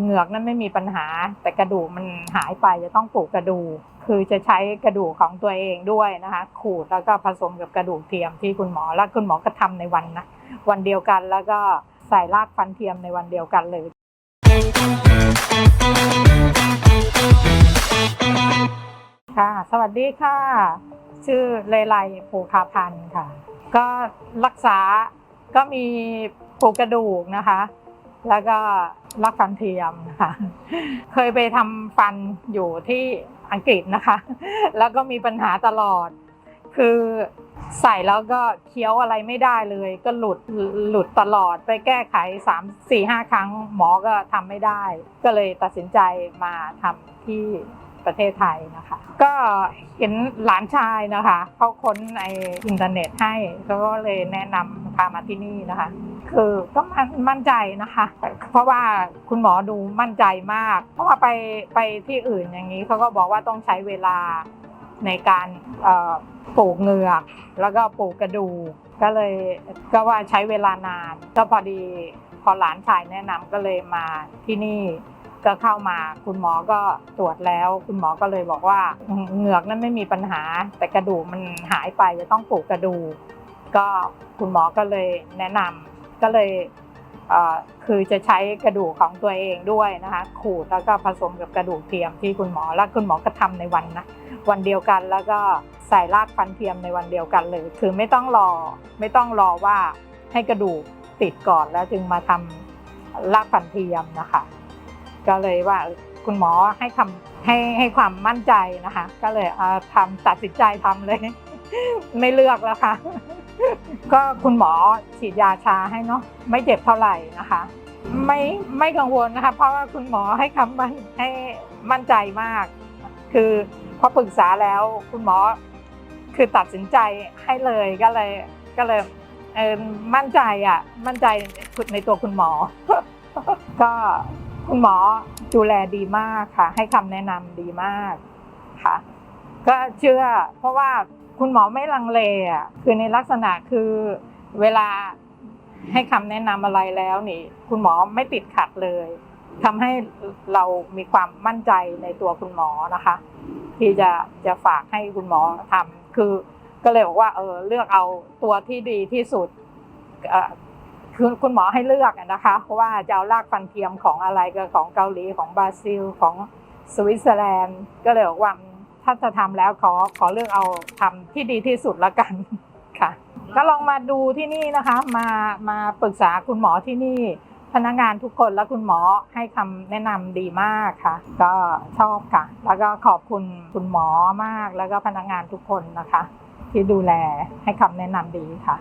เหงือกนั้นไม่มีปัญหา แต่กระดูกมันหายไปจะต้องปลูกกระดูกคือจะใช้กระดูกของตัวเองด้วยนะคะ ขูดแล้วก็ผสมกับกระดูกเทียมที่คุณหมอแล้วคุณหมอก็ทำในวันนะวันเดียวกันแล้วก็ใส่รากฟันเทียมในวันเดียวกันเลยค่ะสวัสดีค่ะ ชื่อเลไลภูคาพันธ์ค่ะ ก็รักษาก็มีปลูกกระดูกนะคะ แล้วก็รักฟันเทียมค่ะ เคยไปทำฟันอยู่ที่อังกฤษนะคะ แล้วก็มีปัญหาตลอด คือใส่แล้วก็เคี้ยวอะไรไม่ได้เลย ก็หลุดหลุดตลอดไปแก้ไข 3 4 5 ครั้งหมอก็ทำไม่ได้ ก็เลยตัดสินใจมาทำที่ประเทศไทยนะคะ ก็เห็นหลานชายนะคะเขาค้นในอินเทอร์เน็ตให้เขาก็เลยแนะนำพามาที่นี่นะคะ คือก็มั่นมั่นใจนะคะ เพราะว่าคุณหมอดูมั่นใจมาก เพราะว่าไปไปที่อื่นอย่างนี้เขาก็บอกว่าต้องใช้เวลาในการปลูกเงือก แล้วก็ปลูกกระดูกก็เลยก็ว่าใช้เวลานาน ก็พอดีพอหลานชายแนะนำก็เลยมาที่นี่ก็เข้ามาคุณหมอก็ตรวจแล้ว คุณหมอก็เลยบอกว่าเหงือกนั้นไม่มีปัญหา แต่กระดูกมันหายไปจะต้องปลูกกระดูกก็คุณหมอก็เลยแนะนำ ก็เลยคือจะใช้กระดูกของตัวเองด้วยนะคะขูดแล้วก็ผสมกับกระดูกเทียมที่คุณหมอแล้วคุณหมอก็ทำในวันนะวันเดียวกันแล้วก็ใส่รากฟันเทียมในวันเดียวกันเลยคือไม่ต้องรอไม่ต้องรอว่าให้กระดูกติดก่อนแล้วจึงมาทำรากฟันเทียมนะคะ ก็เลยว่าคุณหมอให้คำให้ให้ความมั่นใจนะคะ ก็เลยเอาทำตัดสินใจทำเลย ไม่เลือกแล้วค่ะ ก็คุณหมอฉีดยาชาให้เนาะไม่เจ็บเท่าไหร่นะคะ ไม่ไม่กังวลนะคะ เพราะว่าคุณหมอให้คำมั่นให้มั่นใจมาก คือพอปรึกษาแล้วคุณหมอคือตัดสินใจให้เลยก็เลยก็เลยเออมั่นใจอะมั่นใจในตัวคุณหมอ ก็คุณหมอดูแลดีมากค่ะ ให้คำแนะนำดีมากค่ะ ก็เชื่อเพราะว่า คุณหมอไม่ลังเลอะคือในลักษณะคือเวลาให้คำแนะนำอะไรแล้วนี่ คุณหมอไม่ติดขัดเลยทำให้เรามีความมั่นใจในตัวคุณหมอนะคะ ที่จะจะฝากให้คุณหมอทำคือก็เลยบอกว่าเออเลือกเอาตัวที่ดีที่สุดคือคุณหมอให้เลือกนะคะเพราะว่าจะเอารากฟันเทียมของอะไรก็ของเกาหลีของบราซิลของสวิตเซอร์แลนด์ ก็เลยบอกว่า ถ้าจะทำแล้วขอขอเลือกเอาทำที่ดีที่สุดละกันค่ะ ก็ลองมาดูที่นี่นะคะ มามาปรึกษาคุณหมอที่นี่ พนักงานทุกคนและคุณหมอให้คำแนะนำดีมากค่ะ ก็ชอบค่ะ แล้วก็ขอบคุณคุณหมอมากแล้วก็พนักงานทุกคนนะคะ ที่ดูแลให้คำแนะนำดีค่ะ